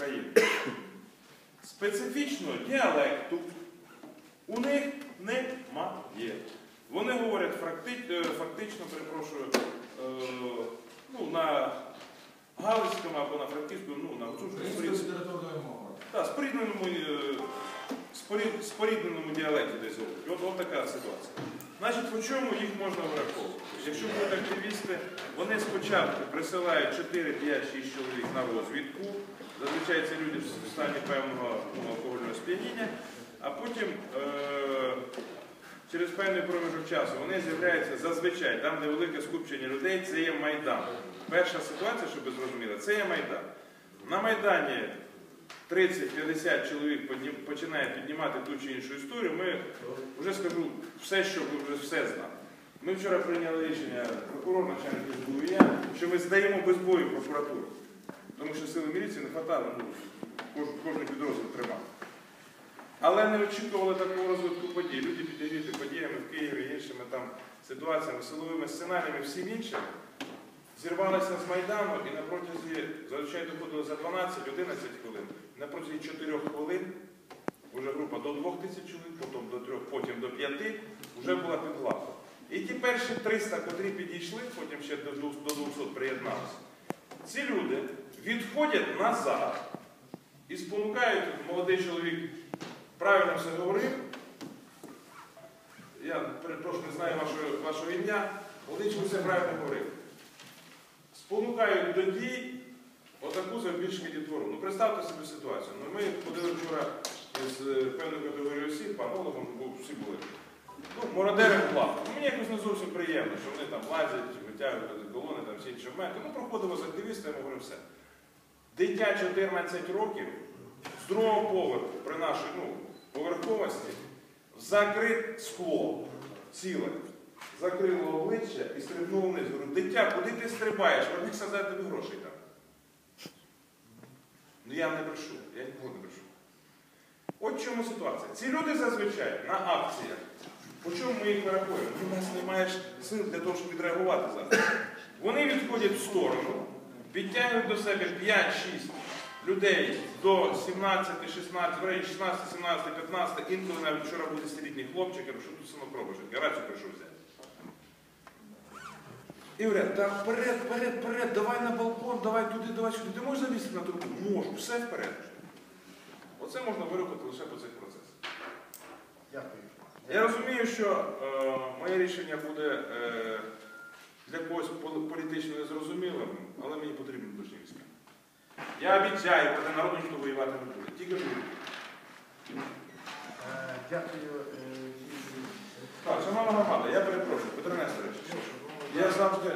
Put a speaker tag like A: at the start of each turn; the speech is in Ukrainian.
A: України. Специфічного діалекту у них немає. Вони говорять е, фактично, перепрошую, е, ну, на Галицькому або на Франківському, ну, на Гуцульському, е, спорідненому діалекті десь говорять. От, от така ситуація. Значить, по чому їх можна враховувати? Якщо будуть активісти, вони спочатку присилають 4, 5, 6 чоловік на розвідку. Зазвичай це люди в стані певного алкогольного сп'яніння, а потім е- через певний проміжок часу вони з'являються зазвичай, там, де велике скупчення людей, це є Майдан. Перша ситуація, щоб ви зрозуміли, це є Майдан. На Майдані 30-50 чоловік починає піднімати ту чи іншу історію, ми вже скажу все, що ви вже все знали. Ми вчора прийняли рішення, прокурор, начальник СБУ і я, що ми здаємо без бою прокуратуру. Тому що сили міліції не хватало, ну, кож- кожен підрозділ тримав. Але не очікували такого розвитку подій. Люди підігріти подіями в Києві, іншими там ситуаціями, силовими сценаріями, всім іншим, зірвалися з Майдану і на протязі, зазвичай доходило за 12-11 хвилин, на протязі 4 хвилин, вже група до 2 тисяч чоловік, потім до 3, потім до 5, вже була під гладком. І ті перші 300, котрі підійшли, потім ще до 200 до 200 приєдналися, ці люди відходять назад і спонукають, молодий чоловік правильно все говорив, я перепрошую, не знаю вашого, вашого ім'я, молодий чоловік все правильно говорив спонукають до дій отаку завбільшки дітвору. Ну представте собі ситуацію. Ну, ми ходили вчора з е, певною категорією осіб, панологом, бо всі були. Ну, мародери плавно. Ну, мені якось не зовсім приємно, що вони там лазять, витягують колони, там всі інші моменти. Ну, проходимо з активістами, говоримо все. Дитя 14 років з другого поверху при нашій ну, поверховості закрит скло ціле закрило обличчя і стрибнуло вниз. Говорю, дитя, куди ти стрибаєш? Вернись назад тобі грошей там. Ну я не брешу, я ніколи не брешу. От чому ситуація. Ці люди зазвичай на акціях. По чому ми їх вирахуємо? Ну, У нас немає сил для того, щоб відреагувати зараз. Вони відходять в сторону, підтягують до себе 5-6 людей до 17, 16, в районі 16, 17, 15, інколи навіть вчора був 10-літній хлопчик, я що тут синок? Я рацію прийшов взяти. І говорять, так вперед, вперед, вперед, давай на балкон, давай туди, давай сюди. Ти можеш залізти на трубу? Можу, все вперед. Оце можна вирухати лише по цих процесах.
B: Дякую.
A: Я розумію, що е, моє рішення буде е, для когось політично незрозумілим, але мені потрібні точні війська. Я обіцяю, проти народу ніхто воювати не буде. Тільки люди.
B: Е, Дякую. е.
A: Так, шановна громада, я перепрошую, Петро Несторович. Я завжди.